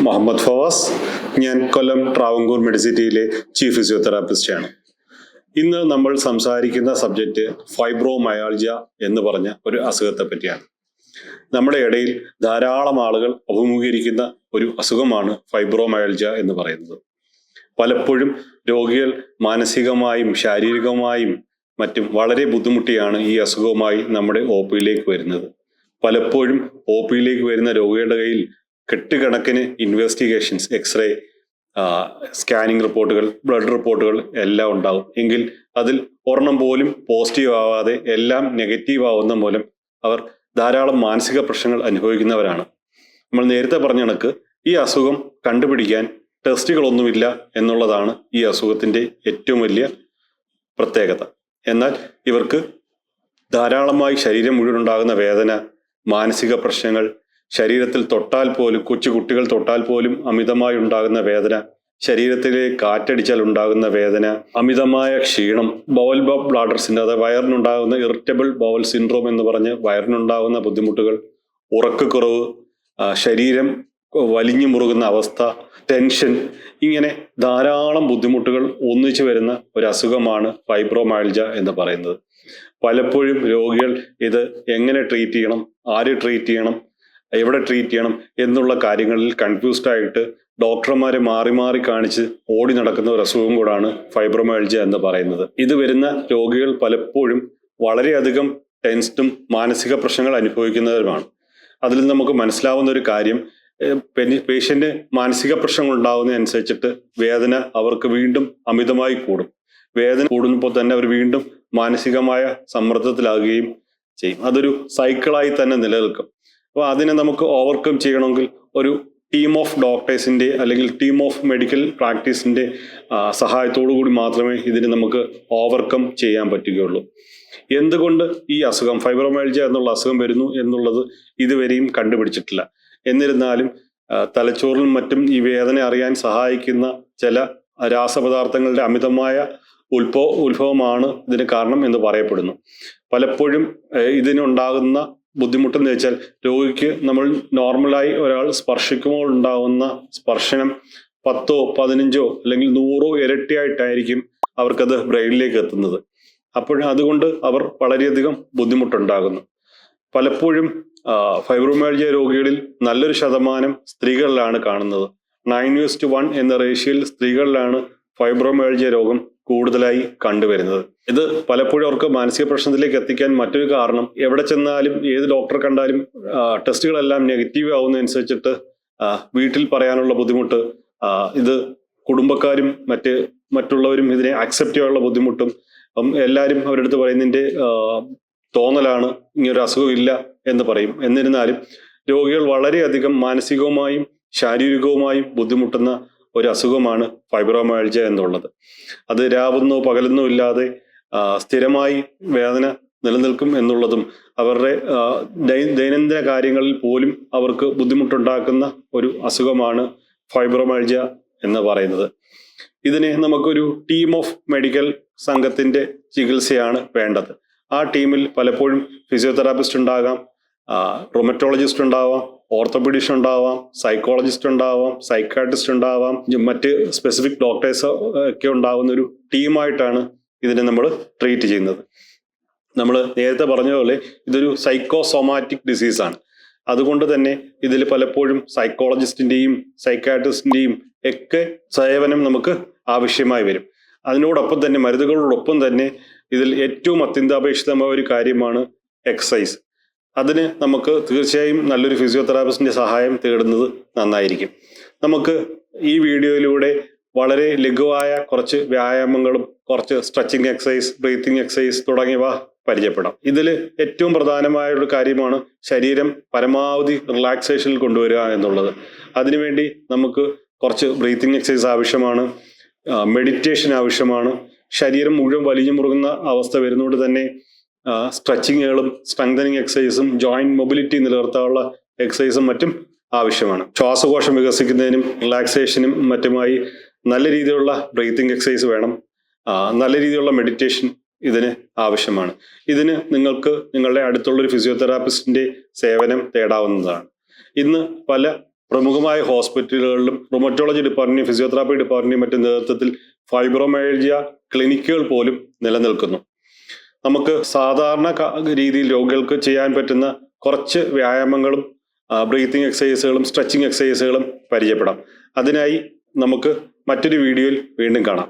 മുഹമ്മദ് ഫവാസ്. ഞാൻ കൊല്ലം ട്രാവങ്കൂർ മെഡിസിറ്റിയിലെ ചീഫ് ഫിസിയോതെറാപ്പിസ്റ്റാണ്. ഇന്ന് നമ്മൾ സംസാരിക്കുന്ന സബ്ജക്റ്റ് ഫൈബ്രോമയാൾജിയ എന്ന് പറഞ്ഞ ഒരു അസുഖത്തെ പറ്റിയാണ്. നമ്മുടെ ഇടയിൽ ധാരാളം ആളുകൾ അഭിമുഖീകരിക്കുന്ന ഒരു അസുഖമാണ് ഫൈബ്രോമയാൾജിയ എന്ന് പറയുന്നത്. പലപ്പോഴും രോഗികൾ മാനസികമായും ശാരീരികമായും മറ്റും വളരെ ബുദ്ധിമുട്ടിയാണ് ഈ അസുഖവുമായി നമ്മുടെ ഒ പിയിലേക്ക് വരുന്നത്. പലപ്പോഴും ഒ പിയിലേക്ക് വരുന്ന രോഗികളുടെ കയ്യിൽ കെട്ടുകണക്കിന് ഇൻവെസ്റ്റിഗേഷൻസ് എക്സ്റേ സ്കാനിങ് റിപ്പോർട്ടുകൾ ബ്ലഡ് റിപ്പോർട്ടുകൾ എല്ലാം ഉണ്ടാവും. എങ്കിൽ അതിൽ ഒരെണ്ണം പോലും പോസിറ്റീവ് ആവാതെ എല്ലാം നെഗറ്റീവ് ആവുന്ന മൂലം അവർ ധാരാളം മാനസിക പ്രശ്നങ്ങൾ അനുഭവിക്കുന്നവരാണ്. നമ്മൾ നേരത്തെ പറഞ്ഞ കണക്ക് ഈ അസുഖം കണ്ടുപിടിക്കാൻ ടെസ്റ്റുകളൊന്നുമില്ല എന്നുള്ളതാണ് ഈ അസുഖത്തിന്റെ ഏറ്റവും വലിയ പ്രത്യേകത. എന്നാൽ ഇവർക്ക് ധാരാളമായി ശരീരം മുഴുവൻ ഉണ്ടാകുന്ന വേദന മാനസിക പ്രശ്നങ്ങൾ ശരീരത്തിൽ തൊട്ടാൽ പോലും കൊച്ചു കുട്ടികൾ തൊട്ടാൽ പോലും അമിതമായി ഉണ്ടാകുന്ന വേദന ശരീരത്തിൽ കാറ്റടിച്ചാൽ ഉണ്ടാകുന്ന വേദന അമിതമായ ക്ഷീണം ബവൽ ബ്ലാഡർ സിൻഡ്രോം അതായത് വയറിനുണ്ടാകുന്ന ഇറിറ്റബിൾ ബൗൽ സിൻഡ്രോം എന്ന് പറഞ്ഞ് വയറിനുണ്ടാകുന്ന ബുദ്ധിമുട്ടുകൾ ഉറക്കക്കുറവ് ശരീരം വലിഞ്ഞു മുറുകുന്ന അവസ്ഥ ടെൻഷൻ ഇങ്ങനെ ധാരാളം ബുദ്ധിമുട്ടുകൾ ഒന്നിച്ചു വരുന്ന ഒരു അസുഖമാണ് ഫൈബ്രോമൈൽജ എന്ന് പറയുന്നത്. പലപ്പോഴും രോഗികൾ ഇത് എങ്ങനെ ട്രീറ്റ് ചെയ്യണം ആര് ട്രീറ്റ് ചെയ്യണം എവിടെ ട്രീറ്റ് ചെയ്യണം എന്നുള്ള കാര്യങ്ങളിൽ കൺഫ്യൂസ്ഡ് ആയിട്ട് ഡോക്ടർമാരെ മാറി മാറി കാണിച്ച് ഓടി നടക്കുന്ന ഒരു അസുഖം കൂടാണ് ഫൈബ്രോമൈൾജ എന്ന് പറയുന്നത്. ഇത് വരുന്ന രോഗികൾ പലപ്പോഴും വളരെയധികം ടെൻസ്ഡും മാനസിക പ്രശ്നങ്ങൾ അനുഭവിക്കുന്നവരുമാണ്. അതിൽ നമുക്ക് മനസ്സിലാവുന്ന ഒരു കാര്യം പേഷ്യന്റ് മാനസിക പ്രശ്നങ്ങൾ ഉണ്ടാകുന്നതനുസരിച്ചിട്ട് വേദന അവർക്ക് വീണ്ടും അമിതമായി കൂടും. വേദന കൂടുമ്പോൾ തന്നെ അവർ വീണ്ടും മാനസികമായ സമ്മർദ്ദത്തിലാകുകയും ചെയ്യും. അതൊരു സൈക്കിളായി തന്നെ നിലനിൽക്കും. അപ്പോൾ അതിനെ നമുക്ക് ഓവർകം ചെയ്യണമെങ്കിൽ ഒരു ടീം ഓഫ് ഡോക്ടേഴ്സിന്റെ അല്ലെങ്കിൽ ടീം ഓഫ് മെഡിക്കൽ പ്രാക്ടീസിന്റെ സഹായത്തോടു കൂടി മാത്രമേ ഇതിന് നമുക്ക് ഓവർകം ചെയ്യാൻ പറ്റുകയുള്ളൂ. എന്തുകൊണ്ട് ഈ അസുഖം ഫൈബ്രോമൈൽജ എന്നുള്ള അസുഖം വരുന്നു എന്നുള്ളത് ഇതുവരെയും കണ്ടുപിടിച്ചിട്ടില്ല. എന്നിരുന്നാലും തലച്ചോറിലും മറ്റും ഈ വേദന അറിയാൻ സഹായിക്കുന്ന ചില രാസപദാർത്ഥങ്ങളുടെ അമിതമായ ഉത്ഭവ ഉത്ഭവമാണ് ഇതിന് കാരണം എന്ന് പറയപ്പെടുന്നു. പലപ്പോഴും ഇതിനുണ്ടാകുന്ന ബുദ്ധിമുട്ടെന്ന് വെച്ചാൽ രോഗിക്ക് നമ്മൾ നോർമലായി ഒരാൾ സ്പർശിക്കുമ്പോൾ ഉണ്ടാകുന്ന സ്പർശനം പത്തോ പതിനഞ്ചോ അല്ലെങ്കിൽ നൂറോ ഇരട്ടിയായിട്ടായിരിക്കും അവർക്കത് ബ്രെയിനിലേക്ക് എത്തുന്നത്. അപ്പോൾ അതുകൊണ്ട് അവർ വളരെയധികം ബുദ്ധിമുട്ടുണ്ടാകുന്നു. പലപ്പോഴും ഫൈബ്രോമയാൾജിയ രോഗികളിൽ നല്ലൊരു ശതമാനം സ്ത്രീകളിലാണ് കാണുന്നത്. നയൻ യൂസ് ടു വൺ എന്ന റേഷ്യയിൽ സ്ത്രീകളിലാണ് ഫൈബ്രോമയാൾജിയ രോഗം കൂടുതലായി കണ്ടുവരുന്നത്. ഇത് പലപ്പോഴും അവർക്ക് മാനസിക പ്രശ്നത്തിലേക്ക് എത്തിക്കാൻ മറ്റൊരു കാരണം എവിടെ ചെന്നാലും ഏത് ഡോക്ടർ കണ്ടാലും ടെസ്റ്റുകളെല്ലാം നെഗറ്റീവ് ആവുന്നതനുസരിച്ചിട്ട് വീട്ടിൽ പറയാനുള്ള ബുദ്ധിമുട്ട് ഇത് കുടുംബക്കാരും മറ്റ് മറ്റുള്ളവരും ഇതിനെ അക്സെപ്റ്റ് ചെയ്യാനുള്ള ബുദ്ധിമുട്ടും എല്ലാവരും അവരുടെ അടുത്ത് പറയുന്നതിന്റെ തോന്നലാണ് ഇങ്ങനൊരു അസുഖം ഇല്ല എന്ന് പറയും. എന്നിരുന്നാലും രോഗികൾ വളരെയധികം മാനസികവുമായും ശാരീരികവുമായും ബുദ്ധിമുട്ടുന്ന ഒരു അസുഖമാണ് ഫൈബ്രോമയാൾജിയ എന്നുള്ളത്. അത് രാവുന്നോ പകലെന്നോ ഇല്ലാതെ സ്ഥിരമായി വേദന നിലനിൽക്കും എന്നുള്ളതും അവരുടെ ദൈനംദിന കാര്യങ്ങളിൽ പോലും അവർക്ക് ബുദ്ധിമുട്ടുണ്ടാക്കുന്ന ഒരു അസുഖമാണ് ഫൈബ്രോമയാൾജിയ എന്ന് പറയുന്നത്. ഇതിനെ നമുക്കൊരു ടീം ഓഫ് മെഡിക്കൽ സംഘത്തിന്റെ ചികിത്സയാണ് വേണ്ടത്. ആ ടീമിൽ പലപ്പോഴും ഫിസിയോതെറാപ്പിസ്റ്റ് ഉണ്ടാകാം റൊമറ്റോളജിസ്റ്റ് ഉണ്ടാവാം ഓർത്തോപീഡിസ്റ്റ് ഉണ്ടാവാം സൈക്കോളജിസ്റ്റ് ഉണ്ടാവാം സൈക്കാട്രിസ്റ്റ് ഉണ്ടാവാം മറ്റ് സ്പെസിഫിക് ഡോക്ടേഴ്സ് ഒക്കെ ഉണ്ടാകുന്ന ഒരു ടീമായിട്ടാണ് ഇതിനെ നമ്മൾ ട്രീറ്റ് ചെയ്യുന്നത്. നമ്മൾ നേരത്തെ പറഞ്ഞ പോലെ ഇതൊരു സൈക്കോസൊമാറ്റിക് ഡിസീസാണ് അതുകൊണ്ട് തന്നെ ഇതിൽ പലപ്പോഴും സൈക്കോളജിസ്റ്റിന്റെയും സൈക്കാട്രിസ്റ്റിന്റെയും ഒക്കെ സേവനം നമുക്ക് ആവശ്യമായി വരും. അതിനോടൊപ്പം തന്നെ മരുന്നുകളോടൊപ്പം തന്നെ ഇതിൽ ഏറ്റവും അത്യന്താപേക്ഷിതമായ ഒരു കാര്യമാണ് എക്സസൈസ് അതിന് നമുക്ക് തീർച്ചയായും നല്ലൊരു ഫിസിയോതെറാപ്പിസ്റ്റിന്റെ സഹായം തേടുന്നത് നന്നായിരിക്കും. നമുക്ക് ഈ വീഡിയോയിലൂടെ വളരെ ലഘുവായ കുറച്ച് വ്യായാമങ്ങളും കുറച്ച് സ്ട്രെച്ചിങ് എക്സസൈസ് ബ്രീത്തിങ് എക്സസൈസ് തുടങ്ങിയവ പരിചയപ്പെടാം. ഇതിൽ ഏറ്റവും പ്രധാനമായ ഒരു കാര്യമാണ് ശരീരം പരമാവധി റിലാക്സേഷനിൽ കൊണ്ടുവരിക എന്നുള്ളത്. അതിനുവേണ്ടി നമുക്ക് കുറച്ച് ബ്രീത്തിങ് എക്സസൈസ് ആവശ്യമാണ് മെഡിറ്റേഷൻ ആവശ്യമാണ്. ശരീരം മുഴുവൻ വലിഞ്ഞു മുറുകുന്ന അവസ്ഥ വരുന്നതുകൊണ്ട് തന്നെ സ്ട്രെച്ചിങ്ങുകളും സ്ട്രെങ്തനിങ് എക്സസൈസും ജോയിന്റ് മൊബിലിറ്റി നിലനിർത്താനുള്ള എക്സസൈസും മറ്റും ആവശ്യമാണ്. ശ്വാസകോശം വികസിക്കുന്നതിനും റിലാക്സേഷനും മറ്റുമായി നല്ല രീതിയിലുള്ള ബ്രീത്തിങ് എക്സസൈസ് വേണം. നല്ല രീതിയിലുള്ള മെഡിറ്റേഷൻ ഇതിന് ആവശ്യമാണ്. ഇതിന് നിങ്ങൾക്ക് നിങ്ങളുടെ അടുത്തുള്ള ഒരു ഫിസിയോതെറാപ്പിസ്റ്റിന്റെ സേവനം തേടാവുന്നതാണ്. ഇന്ന് പല പ്രമുഖമായ ഹോസ്പിറ്റലുകളിലും റൊമറ്റോളജി ഡിപ്പാർട്ട്മെന്റ് ഫിസിയോതെറാപ്പി ഡിപ്പാർട്ട്മെന്റ് മറ്റു നേതൃത്വത്തിൽ ഫൈബ്രോമൈൽജിയ ക്ലിനിക്കുകൾ പോലും നിലനിൽക്കുന്നു. നമുക്ക് സാധാരണ രീതിയിൽ രോഗികൾക്ക് ചെയ്യാൻ പറ്റുന്ന കുറച്ച് വ്യായാമങ്ങളും ബ്രീത്തിങ് എക്സസൈസുകളും സ്ട്രെച്ചിങ് എക്സസൈസുകളും പരിചയപ്പെടാം. അതിനായി നമുക്ക് മറ്റൊരു വീഡിയോയിൽ വീണ്ടും കാണാം.